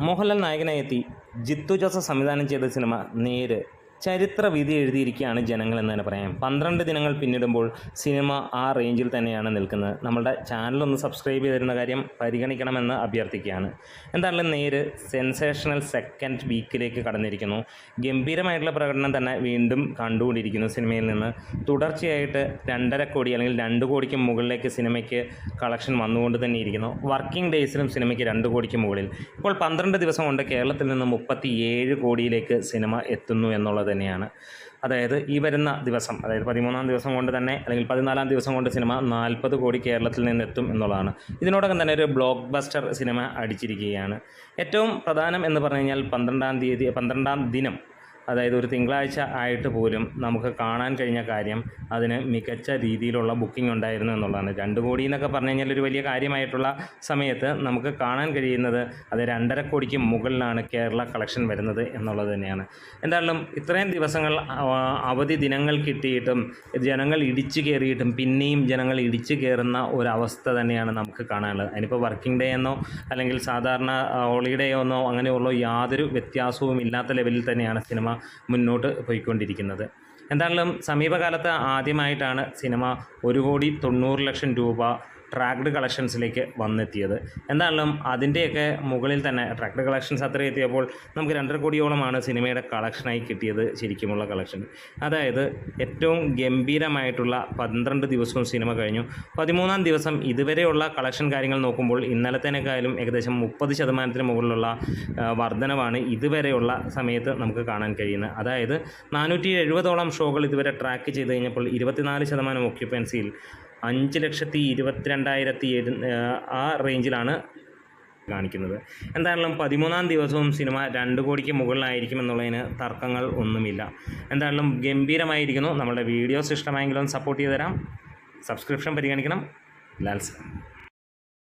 മോഹൻലാൽ നായകനായി എത്തി ജിത്തു ജോസഫ് സംവിധാനം ചെയ്ത സിനിമ നേര്. ചരിത്ര വിധി എഴുതിയിരിക്കുകയാണ് ജനങ്ങൾ എന്ന് തന്നെ പറയാം. പന്ത്രണ്ട് ദിനങ്ങൾ പിന്നിടുമ്പോൾ സിനിമ ആ റേഞ്ചിൽ തന്നെയാണ് നിൽക്കുന്നത്. നമ്മുടെ ചാനലൊന്ന് സബ്സ്ക്രൈബ് ചെയ്തിരുന്ന കാര്യം പരിഗണിക്കണമെന്ന് അഭ്യർത്ഥിക്കുകയാണ്. എന്തായാലും നേര് സെൻസേഷണൽ സെക്കൻഡ് വീക്കിലേക്ക് കടന്നിരിക്കുന്നു. ഗംഭീരമായിട്ടുള്ള പ്രകടനം തന്നെ വീണ്ടും കണ്ടുകൊണ്ടിരിക്കുന്നു സിനിമയിൽ നിന്ന്. തുടർച്ചയായിട്ട് രണ്ടര കോടി അല്ലെങ്കിൽ രണ്ട് കോടിക്ക് മുകളിലേക്ക് സിനിമയ്ക്ക് കളക്ഷൻ വന്നുകൊണ്ട് തന്നെ ഇരിക്കുന്നു. വർക്കിംഗ് ഡേയ്സിലും സിനിമയ്ക്ക് രണ്ട് കോടിക്ക് മുകളിൽ. ഇപ്പോൾ പന്ത്രണ്ട് ദിവസം കൊണ്ട് കേരളത്തിൽ നിന്ന് മുപ്പത്തി കോടിയിലേക്ക് സിനിമ എത്തുന്നു എന്നുള്ളത് തന്നെയാണ്. അതായത് ഈ വരുന്ന ദിവസം അതായത് പതിമൂന്നാം ദിവസം കൊണ്ട് തന്നെ അല്ലെങ്കിൽ പതിനാലാം ദിവസം കൊണ്ട് സിനിമ നാൽപ്പത് കോടി കേരളത്തിൽ നിന്നെത്തും എന്നുള്ളതാണ്. ഇതിനോടകം തന്നെ ഒരു ബ്ലോക്ക് ബസ്റ്റർ സിനിമ അടിച്ചിരിക്കുകയാണ്. ഏറ്റവും പ്രധാനം എന്ന് പറഞ്ഞു കഴിഞ്ഞാൽ പന്ത്രണ്ടാം തീയതി പന്ത്രണ്ടാം ദിനം അതായത് ഒരു തിങ്കളാഴ്ച ആയിട്ട് പോലും നമുക്ക് കാണാൻ കഴിഞ്ഞ കാര്യം അതിന് മികച്ച രീതിയിലുള്ള ബുക്കിംഗ് ഉണ്ടായിരുന്നു എന്നുള്ളതാണ്. രണ്ട് കോടി എന്നൊക്കെ പറഞ്ഞു കഴിഞ്ഞാൽ ഒരു വലിയ കാര്യമായിട്ടുള്ള സമയത്ത് നമുക്ക് കാണാൻ കഴിയുന്നത് അത് രണ്ടര കോടിക്ക് മുകളിലാണ് കേരള കളക്ഷൻ വരുന്നത് എന്നുള്ളത് തന്നെയാണ്. എന്തായാലും ഇത്രയും ദിവസങ്ങൾ അവധി ദിനങ്ങൾ കിട്ടിയിട്ടും ജനങ്ങൾ ഇടിച്ചു കയറിയിട്ടും പിന്നെയും ജനങ്ങൾ ഇടിച്ചു കയറുന്ന ഒരവസ്ഥ തന്നെയാണ് നമുക്ക് കാണാനുള്ളത്. അതിനിപ്പോൾ വർക്കിംഗ് ഡേ എന്നോ അല്ലെങ്കിൽ സാധാരണ ഹോളിഡേ എന്നോ അങ്ങനെയുള്ള യാതൊരു വ്യത്യാസവും ഇല്ലാത്ത ലെവലിൽ തന്നെയാണ് സിനിമ മുന്നോട്ട് പോയിക്കൊണ്ടിരിക്കുന്നത്. എന്തായാലും സമീപകാലത്ത് ആദ്യമായിട്ടാണ് സിനിമ ഒരു കോടി തൊണ്ണൂറ് ലക്ഷം രൂപ ട്രാക്ഡ് കളക്ഷൻസിലേക്ക് വന്നെത്തിയത്. എന്തായാലും അതിന്റെയൊക്കെ മുകളിൽ തന്നെ ട്രാക്ഡ് കളക്ഷൻസ് അത്ര എത്തിയപ്പോൾ നമുക്ക് രണ്ടര കോടിയോളമാണ് സിനിമയുടെ കളക്ഷനായി കിട്ടിയത് ശരിക്കുമുള്ള കളക്ഷൻ അതായത് ഏറ്റവും ഗംഭീരമായിട്ടുള്ള പന്ത്രണ്ട് ദിവസവും സിനിമ കഴിഞ്ഞു. പതിമൂന്നാം ദിവസം ഇതുവരെയുള്ള കളക്ഷൻ കാര്യങ്ങൾ നോക്കുമ്പോൾ ഇന്നലത്തേനേക്കാളും ഏകദേശം മുപ്പത് ശതമാനത്തിന് മുകളിലുള്ള വർധനവാണ് ഇതുവരെയുള്ള സമയത്ത് നമുക്ക് കാണാൻ കഴിയുന്നത്. അതായത് നാനൂറ്റി എഴുപതോളം ഷോകൾ ഇതുവരെ ട്രാക്ക് ചെയ്ത് കഴിഞ്ഞപ്പോൾ ഇരുപത്തിനാല് ശതമാനം ഒക്യുപ്പൻസിയിൽ അഞ്ച് ലക്ഷത്തി ഇരുപത്തിരണ്ടായിരത്തി എഴു ആ റേഞ്ചിലാണ് കാണിക്കുന്നത്. എന്തായാലും പതിമൂന്നാം ദിവസവും സിനിമ രണ്ട് കോടിക്ക് മുകളിലായിരിക്കും എന്നുള്ളതിന് തർക്കങ്ങൾ ഒന്നുമില്ല. എന്തായാലും ഗംഭീരമായിരിക്കുന്നു. നമ്മുടെ വീഡിയോസ് ഇഷ്ടമായെങ്കിലും സപ്പോർട്ട് ചെയ്ത് തരാം സബ്സ്ക്രിപ്ഷൻ പരിഗണിക്കണം. ലാൽസ്